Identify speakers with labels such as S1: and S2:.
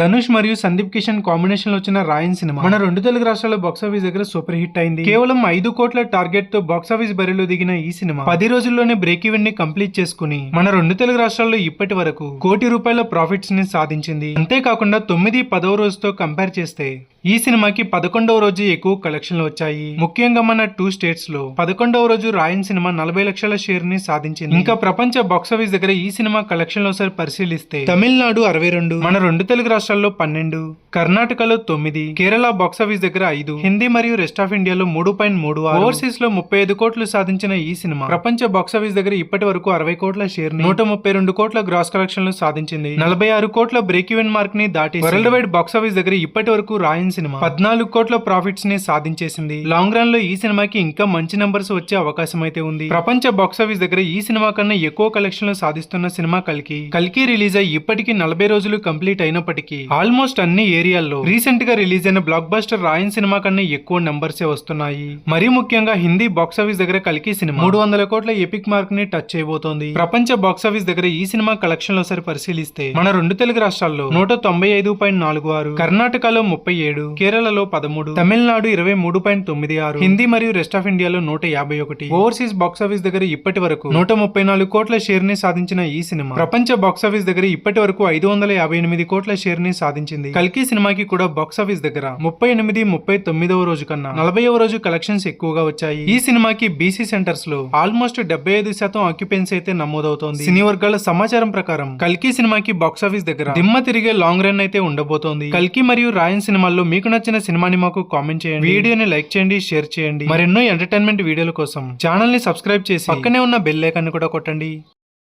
S1: ధనుష్ మరియు సందీప్ కిషన్ కాంబినేషన్లో వచ్చిన రాయన్ సినిమా. మన రెండు తెలుగు రాష్ట్రాల్లో బాక్సాఫీస్ దగ్గర సూపర్ హిట్ అయింది. కేవలం ఐదు కోట్ల టార్గెట్తో బాక్సాఫీస్ బరిలో దిగిన ఈ సినిమా. పది రోజుల్లోనే బ్రేక్ ఈవెన్ని కంప్లీట్ చేసుకుని మన రెండు తెలుగు రాష్ట్రాల్లో ఇప్పటి వరకు కోటి రూపాయల ప్రాఫిట్స్ని సాధించింది. అంతేకాకుండా తొమ్మిది పదవ రోజుతో కంపేర్ చేస్తే ఈ సినిమాకి పదకొండవ రోజు ఎక్కువ కలెక్షన్లు వచ్చాయి. ముఖ్యంగా మన టూ స్టేట్స్లో పదకొండవ రోజు రాయన్ సినిమా నలభై లక్షల షేర్ని సాధించింది. ఇంకా ప్రపంచ బాక్సాఫీస్ దగ్గర ఈ సినిమా కలెక్షన్లో ఒకసారి పరిశీలిస్తే తమిళనాడు అరవై రెండు మన రెండు తెలుగు మహారాష్ట్రలో పన్నెండు కర్ణాటకలో తొమ్మిది కేరళ బాక్సాఫీస్ దగ్గర ఐదు హిందీ మరియు రెస్ట్ ఆఫ్ ఇండియాలో మూడు పాయింట్ మూడు ఓవర్సీస్లో ముప్పై ఐదు కోట్లు సాధించిన ఈ సినిమా. ప్రపంచ బాక్సాఫీస్ దగ్గర ఇప్పటి వరకు అరవై కోట్ల షేర్ నూట ముప్పై రెండు కోట్ల గ్రాస్ కలెక్షన్లు సాధించింది. నలభై ఆరు కోట్ల బ్రేక్ ఈవెన్ మార్క్ని దాటి వరల్డ్ వైడ్ బాక్సాఫీస్ దగ్గర ఇప్పటి వరకు రాయన్ సినిమా. పద్నాలుగు కోట్ల ప్రాఫిట్స్ని సాధించేసింది. లాంగ్ రన్లో ఈ సినిమాకి ఇంకా మంచి నంబర్స్ వచ్చే అవకాశం అయితే ఉంది. ప్రపంచ బాక్సాఫీస్ దగ్గర ఈ సినిమా కన్నా ఎక్కువ కలెక్షన్లు సాధిస్తున్న సినిమా కల్కి. కల్కి రిలీజ్ అయ్యి ఇప్పటికి నలభై రోజులు కంప్లీట్ అయినప్పటికీ ఆల్మోస్ట్ అన్ని ఏరియాల్లో రీసెంట్గా రిలీజ్ అయిన బ్లాక్ బస్టర్ రాయన్ సినిమా కన్నా ఎక్కువ నెంబర్స్ వస్తున్నాయి. మరీ ముఖ్యంగా హిందీ బాక్సాఫీస్ దగ్గర కలికి సినిమా. మూడు వందల కోట్ల ఎపిక్ మార్క్ని టచ్ చేయబోతోంది. ప్రపంచ బాక్సాఫీస్ దగ్గర ఈ సినిమా కలెక్షన్లో సరి పరిశీలిస్తే మన రెండు తెలుగు రాష్ట్రాల్లో నూట తొంభై ఐదు పాయింట్ నాలుగు ఆరు కర్ణాటకలో ముప్పై ఏడు కేరళలో పదమూడు తమిళనాడు ఇరవై మూడు పాయింట్ తొమ్మిది ఆరు హిందీ మరియు రెస్ట్ ఆఫ్ ఇండియాలో నూట యాభై ఒకటి. ఓవర్సీస్ బాక్సాఫీస్ దగ్గర ఇప్పటి వరకు నూట ముప్పై నాలుగు కోట్ల షేర్ని సాధించిన ఈ సినిమా. ప్రపంచ బాక్సాఫీస్ దగ్గర ఇప్పటి వరకు ఐదు వందల యాభై ఎనిమిది కోట్ల షేర్ ని సాధించింది. కల్కి సినిమాకి కూడా బాక్సాఫీస్ దగ్గర ముప్పై ఎనిమిది ముప్పై తొమ్మిదవ రోజు కన్నా నలభైవ రోజు కలెక్షన్స్ ఎక్కువగా వచ్చాయి. ఈ సినిమాకి బీసీ సెంటర్స్లో ఆల్మోస్ట్ డెబ్బై ఐదు శాతం ఆక్యుపెన్సీ అయితే నమోదవుతోంది. సినీ వర్గాల సమాచారం ప్రకారం కల్కి సినిమాకి బాక్సాఫీస్ దగ్గర దిమ్మ తిరిగే లాంగ్ రన్ అయితే ఉండబోతోంది. కల్కి మరియు రాయన్ సినిమాల్లో మీకు నచ్చిన సినిమాని మాకు కామెంట్ చేయండి. వీడియోని లైక్ చేయండి షేర్ చేయండి. మరెన్నో ఎంటర్టైన్మెంట్ వీడియోల కోసం ఛానల్ని సబ్స్క్రైబ్ చేసి పక్కనే ఉన్న బెల్ ఐకాన్ కూడా కొట్టండి.